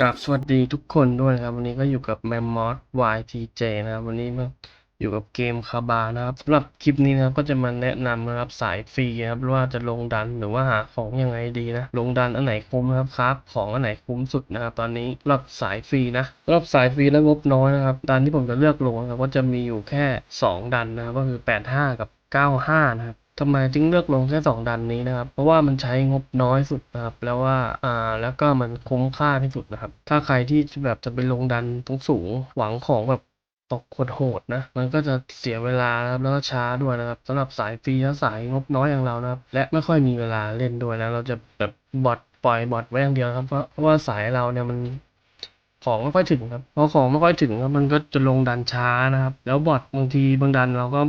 กับสวัสดีทุกคนด้วยนะครับ วันนี้ก็อยู่กับ m ม m m o s YTJ นะครับวันนี้มาอยู่กับเกมคาบานะครับสำหรับคลิปนี้นะครับก็จะมาแนะนำนะครับสายฟรีนะครับว่าจะลงดันหรือว่าหาของยังไงดีนะลงดันอันไหนคุ้มนะครับครับของอันไหนคุ้มสุดนะครับตอนนี้รับสายฟรีนะรับสายฟรีและงบน้อยนะครับดันที่ผมจะเลือกลงนะครับก็จะมีอยู่แค่ 2 ดันนะครับก็คือ 85 กับ 95 นะครับ ทำไมจึงเลือกลงแค่สองดันนี้นะครับ เพราะว่ามันใช้งบน้อยสุดนะครับ แล้วว่าอ่าแล้วก็มันคุ้มค่าที่สุดนะครับ ถ้าใครที่แบบจะไปลงดันตรงสูงหวังของแบบตกโหดๆนะ มันก็จะเสียเวลานะครับแล้วก็ช้าด้วยนะครับสำหรับสายฟรีและสายงบน้อยอย่างเรานะครับ และไม่ค่อยมีเวลาเล่นด้วยนะ เราจะแบบบอทปล่อยบอทไว้อย่างเดียวครับ เพราะว่าสายเราเนี่ยมันของไม่ค่อยถึงครับพอของไม่ค่อยถึงครับมันก็จะลงดันช้านะครับ แล้วบอทบางทีบางดันเราก็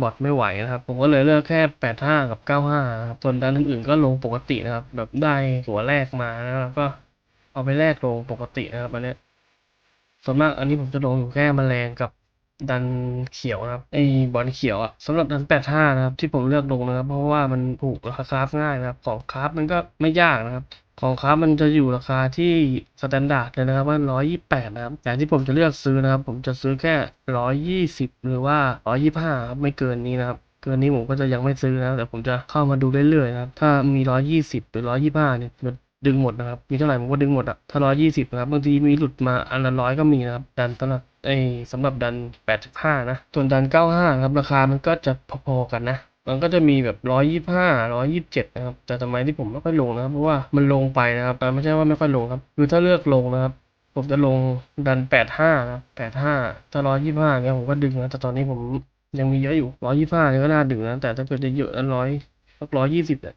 บอทไม่ไหวนะครับ ผมก็เลยเลือกแค่85กับ95นะครับ ส่วนดันอื่นๆก็ลงปกตินะครับ แบบได้ตัวแรกมานะครับก็เอาไปแลกลงปกตินะครับอันนี้ส่วนมากอันนี้ผมจะลงอยู่แค่แมลงกับดันเขียวนะครับไอ้บอลเขียวอะสำหรับดัน85นะครับ ที่ผมเลือกลงนะครับ เพราะว่ามันถูกราคาคราฟง่ายนะครับ ของคราฟมันก็ไม่ยากนะครับ ของครับมันจะอยู่ราคาที่สแตนดาร์ดเลยนะครับว่า 128 นะครับแต่ที่ผมจะเลือกซื้อนะครับ ผมจะซื้อแค่ 120 หรือว่า 125ครับไม่เกินนี้นะครับ เกินนี้ผมก็จะยังไม่ซื้อนะแต่ผมจะเข้ามาดูเรื่อยๆนะครับ ถ้ามี 120 หรือ 125 เนี่ยจะดึงหมดนะครับ มีเท่าไหร่ผมก็ดึงหมดอะถ้า 120 นะครับ บางทีมีหลุดมาอันละร้อยก็มีนะครับ ดันสำหรับไอ้สำหรับดัน 85 นะ ส่วนดัน 95 ครับ ราคามันก็จะพอๆกันนะ มันก็จะมีแบบร้อยยี่ห้าร้อยยี่สิบเจ็ดนะครับ แต่ทำไมที่ผมไม่ค่อยลงนะครับ เพราะว่ามันลงไปนะครับอ่ไม่ใช่ว่าไม่ค่อยลงครับ คือถ้าเลือกลงนะครับ ผมจะลงดันแปดห้านะแปดห้าถ้าร้อยยี่ห้าเนี่ยผมก็ดึงนะ แต่ตอนนี้ผมยังมีเยอะอยู่ร้อยยี่ห้าเนี่ยก็น่าดึงนะ แต่ถ้าเกิดจะเยอะนั้นร้อยสักร้อยยี่สิบเนี่ย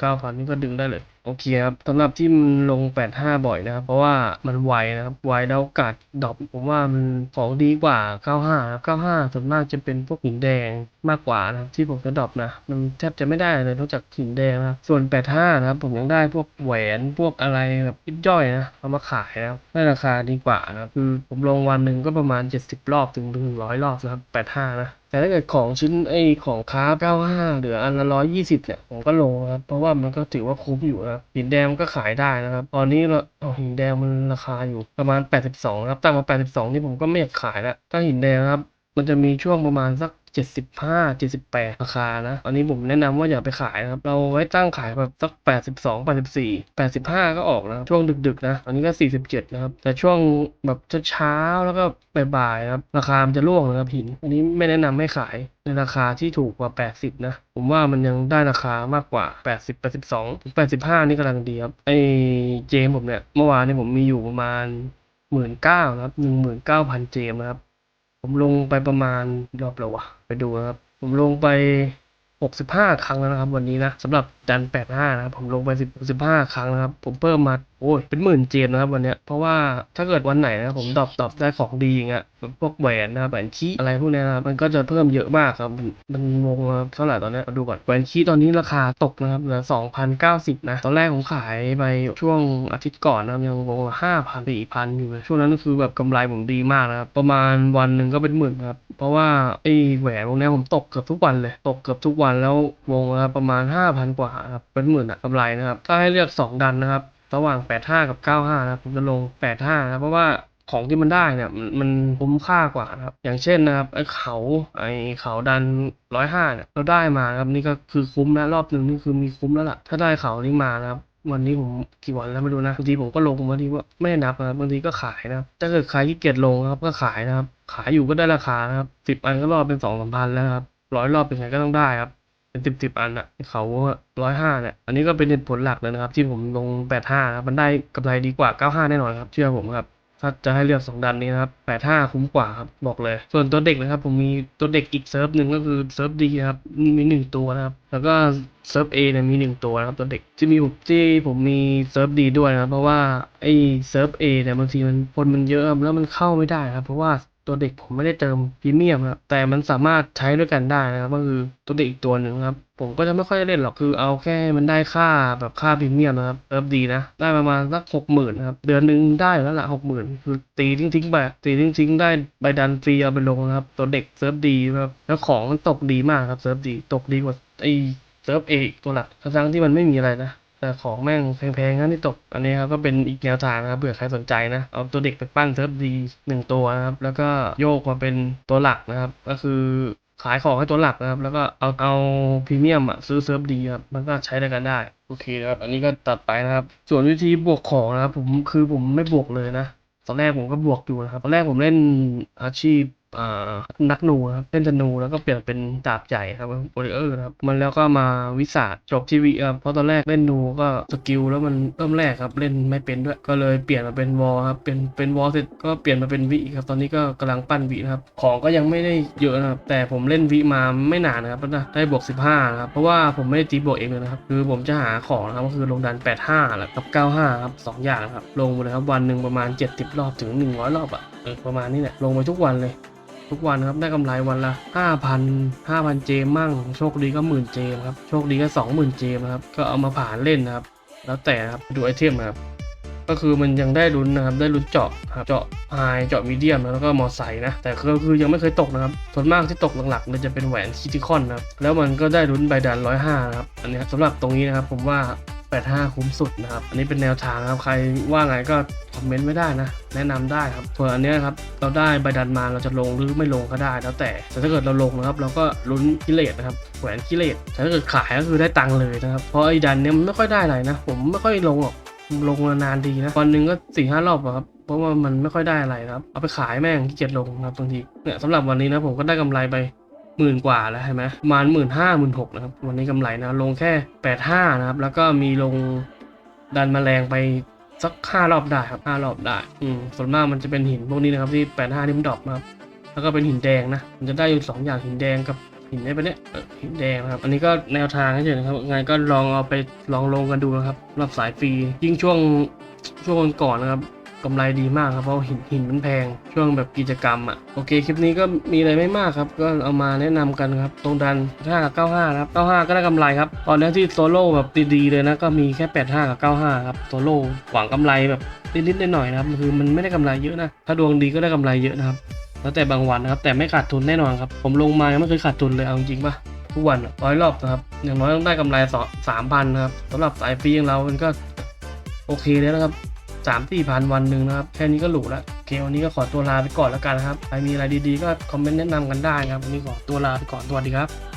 เก้าพันนี่ก็ดึงได้เลย โอเคครับสำหรับที่มันลง 85 บ่อยนะครับ เพราะว่ามันไวนะครับ ไวแล้วโอกาสดรอปผมว่ามันของดีกว่า 95ครับ95ส่วนมากจะเป็นพวกหินแดงมากกว่านะครับที่ผมจะดรอปนะ มันแทบจะไม่ได้เลยนอกจากหินแดงนะครับส่วน 85 นะครับ ผมยังได้พวกแหวนพวกอะไรแบบยิบย่อยนะเอามาขายนะครับได้ราคาดีกว่านะคือผมลงวันหนึ่งก็ประมาณ 70 รอบถึงถึง100 รอบนะครับ85 นะ แต่ถ้าเกิดของชิ้นไอของค้า95เหลืออันละ120เนี่ย ผมก็ลงนะครับ เพราะว่ามันก็ถือว่าคุ้มอยู่นะหินแดงมันก็ขายได้นะครับ ตอนนี้เราเอาหินแดงมันราคาอยู่ประมาณ82นะครับตั้งมา82นี่ผมก็ไม่อยากขายแล้วถ้าหินแดงครับ มันจะมีช่วงประมาณสัก 75 78 ราคานะอันนี้ผมแนะนำว่าอย่าไปขายนะครับ เราไว้ตั้งขายแบบสัก 82 84 85 ก็ออกนะ ช่วงดึกๆนะ อันนี้ก็ 47 นะครับ แต่ช่วงแบบเช้าๆแล้วก็บ่ายๆนะครับ ราคามันจะร่วงนะครับหิน อันนี้ไม่แนะนำให้ขายในราคาที่ถูกกว่า 80 นะ ผมว่ามันยังได้ราคามากกว่า 80 82ถึง85 นี่กำลังดีครับ ไอ้เจมผมเนี่ย เมื่อวานเนี่ยผมมีอยู่ประมาณ 19,000นะครับ 19,000 เจมนะครับ ผมลงไปประมาณรอบแล้ววะไปดูนะครับ ผมลงไป 65 ครั้งแล้วนะครับ วันนี้นะสำหรับดัน85 นะครับ ผมลงไป10 15 ครั้งนะครับ ผมเพิ่มมา โอ้ยเป็นหมื่นเจนนะครับวันเนี้ยเพราะว่าถ้าเกิดวันไหนนะผมดรอปดรอปได้ของดีอย่างเงี้ยพวกแหวนนะครับแหวนขี้อะไรพวกเนี้ยนะมันก็จะเพิ่มเยอะมากครับ มันมงงนะครับเท่าไหร่ตอนนี้มาดูก่อนแหวนขี้ตอนนี้ราคาตกนะครับเหลือ2,090นเก้าสิบนะ ตอนแรกผมขายไปช่วงอาทิตย์ก่อนนะครับยังวงละ5,000 4,000อยู่ช่วงนั้นก็คือแบบกำไรผมดีมากนะครับประมาณวันหนึ่งก็เป็นหมื่นครับเพราะว่าไอ้แหวนวงเนี้ยผมตกเกือบทุกวันเลยตกเกือบทุกวันแล้ววงละประมาณ5,000กว่าครับเป็นหมื่นอะกำไรนะครับถ้าให้เลือก2ดันนะครับ ระหว่าง 85 กับ 95 นะผมจะลง 85 นะเพราะว่าของที่มันได้เนี่ยมันคุ้มค่ากว่านะครับ อย่างเช่นนะครับไอ้เขาไอ้เขาดัน105เนี่ยเราได้มาครับนี่ก็คือคุ้มนะรอบหนึ่งนี่คือมีคุ้มแล้วล่ะ ถ้าได้เขานี้มานะครับ วันนี้ผมกี่วันแล้วไม่รู้นะบางทีผมก็ลงบางทีว่าไม่ได้นับนะบางทีก็ขายนะถ้าเกิดใครที่เกียจลงครับก็ขายนะครับ ขายอยู่ก็ได้ราคานะครับสิบอันก็รอบเป็นสองสามพันแล้วครับร้อยรอบเป็นไงก็ต้องได้ครับ เป็นสิบสิบอันอะเขาร้อยห้าเนี่ยอันนี้ก็เป็นเหตุผลหลักเลยนะครับ ที่ผมลงแปดห้าครับมันได้กำไรดีกว่าเก้าห้าแน่นอนครับ เชื่อผมครับถ้าจะให้เลือกสองดันนี้นะครับแปดห้าคุ้มกว่าครับ บอกเลย ส่วนตัวเด็กนะครับ ผมมีตัวเด็กอีกเซิร์ฟหนึ่งก็คือเซิร์ฟดีครับ มีหนึ่งตัวนะครับ แล้วก็เซิร์ฟเอเนี่ยมีหนึ่งตัวนะครับ ตัวเด็กที่มีผมที่ผมมีเซิร์ฟดีด้วยนะครับ เพราะว่าไอเซิร์ฟเอเนี่ยบางทีมันคนมันเยอะแล้วมันเข้าไม่ได้ครับ เพราะว่า ตัวเด็กผมไม่ได้เติมพรีเมียมครับแต่มันสามารถใช้ด้วยกันได้นะครับ ก็คือตัวเด็กอีกตัวหนึ่งครับ ผมก็จะไม่ค่อยเล่นหรอกคือเอาแค่มันได้ค่าแบบค่าพรีเมียมนะครับเซิร์ฟดีนะ ได้ประมาณสักหกหมื่นครับ เดือนหนึ่งได้แล้วละหกหมื่นคือตีทิ้งทิ้งๆไปตีทิ้งทิ้งๆได้ใบดันฟรีเอาไปลงนะครับ ตัวเด็กเซิร์ฟดีครับแล้วของมันตกดีมากครับเซิร์ฟดีตกดีกว่าไอเซิร์ฟเอกตัวหลักทั้งที่มันไม่มีอะไรนะ แต่ของแม่งแพงๆงั้นที่ตก อันนี้ครับก็เป็นอีกแนวทางนะครับเผื่อใครสนใจนะเอาตัวเด็กไปปั้นเซิร์ฟดีหนึ่งตัวนะครับแล้วก็โยกมาเป็นตัวหลักนะครับ ก็คือขายของให้ตัวหลักนะครับ แล้วก็เอาเอาพรีเมียมอะซื้อเซิร์ฟดีครับมันก็ใช้ได้กันได้โอเคนะครับ อันนี้ก็ตัดไปนะครับ ส่วนวิธีบวกของนะครับผมคือผมไม่บวกเลยนะตอนแรกผมก็บวกอยู่นะครับตอนแรกผมเล่นอาชีพ นักหนูครับเล่นธนูแล้วก็เปลี่ยนเป็นดาบใหญ่ครับโอริเออร์ครับมันแล้วก็มาวิสาจบทีวีครับเพราะตอนแรกเล่นนูก็สกิลแล้วมันเริ่มแรกครับเล่นไม่เป็นด้วยก็เลยเปลี่ยนมาเป็นวอลครับเป็นเป็นวอลเสร็จก็เปลี่ยนมาเป็นวิครับตอนนี้ก็กำลังปั้นวินะครับของก็ยังไม่ได้เยอะนะครับแต่ผมเล่นวิมาไม่นานนะครับนะได้บวก 15นะครับเพราะว่าผมไม่ได้ตีบวกเองเลยนะครับคือผมจะหาของนะครับก็คือลงดัน 85แล้วกับ 95ครับสองอย่างครับลงเลยครับวันหนึ่งประมาณ 70 รอบถึง 100 รอบอะเออประมาณนี้แหละลงไปทุกวันเลย ทุกวันนะครับได้กำไรวันละ5,000 5,000 เจมมั่ง โชคดีก็หมื่นเจมครับ โชคดีก็ 20,000 เจมครับ ก็เอามาผ่านเล่นนะครับ แล้วแต่ครับดูไอเทมนะครับ ก็คือมันยังได้ลุ้นนะครับ ได้ลุ้นเจาะครับ เจาะไฮเจาะมีเดียมแล้วก็มอไซค์นะ แต่คือคือยังไม่เคยตกนะครับ ส่วนมากที่ตกหลักๆเลยจะเป็นแหวนคิติคอนนะครับ แล้วมันก็ได้ลุ้นใบดัน105นะครับ อันนี้สำหรับตรงนี้นะครับผมว่า 85 คุ้มสุดนะครับ อันนี้เป็นแนวทางครับ ใครว่าไงก็คอมเมนต์ไม่ได้นะ แนะนำได้ครับส่วนอันนี้ครับ เราได้ใบดันมาเราจะลงหรือไม่ลงก็ได้แล้วแต่ แต่ถ้าเกิดเราลงนะครับ เราก็ลุ้นกิเลสนะครับ แหวนกิเลสแต่ถ้าเกิดขายก็คือได้ตังค์เลยนะครับ เพราะไอ้ดันเนี้ยมันไม่ค่อยได้อะไรนะ ผมไม่ค่อยลงหรอก ลงนานดีนะวันหนึ่งก็สี่ห้ารอบครับเพราะว่ามันไม่ค่อยได้อะไรครับ เอาไปขายแม่งที่เกียจลงนะครับบางทีเนี่ยสำหรับวันนี้นะผมก็ได้กำไรไป หมื่นกว่าแล้วใช่ไหมประมาณหมื่นห้าหมื่นหกนะครับ วันนี้กำไรนะลงแค่แปดห้านะครับ แล้วก็มีลงดันมแมลงไปสักห้ารอบได้ครับห้ารอบได้ อืมส่วนมากมันจะเป็นหินพวกนี้นะครับที่แปดห้าที่มันดรอปนะครับ แล้วก็เป็นหินแดงนะ มันจะได้อยู่สองอย่างหินแดงกับหินไอ้ปเนี้ยหินแดงครับ อันนี้ก็แนวทางให้เฉยนะครับไงก็ลองเอาไปลองลงกันดูนะครับ รับสายฟรี ยิ่งช่วงช่วงก่อนนะครับ กำไรดีมากครับเพราะหินหินมันแพงช่วงแบบกิจกรรมอะโอเคคลิปนี้ก็มีอะไรไม่มากครับ ก็เอามาแนะนำกันครับ ตรงดัน5กับ95ครับ95 ก็ได้กำไรครับตอนนี้ที่โซโล่แบบดีๆเลยนะก็มีแค่ 85 กับ 95 ครับโซโล่หวังกำไรแบบนิดๆหน่อยๆนะครับคือมันไม่ได้กำไรเยอะนะถ้าดวงดีก็ได้กำไรเยอะนะครับแล้วแต่บางวันนะครับแต่ไม่ขาดทุนแน่นอนครับผมลงมายังไม่เคยขาดทุนเลยเอาจริงป่ะทุกวันร้อยรอบนะครับอย่างน้อยต้องได้กำไรสองสามพันนะครับสำหรับสายฟรีอย่างเรามันก็โอเคแล้วนะครับ สามสี่พันวันหนึ่งนะครับ แค่นี้ก็หรูแล้วโอเควันนี้ก็ขอตัวลาไปก่อนแล้วกันนะครับ ใครมีอะไรดีๆ ก็คอมเมนต์แนะนำกันได้นะครับวันนี้ขอตัวลาไปก่อนสวัสดีครับ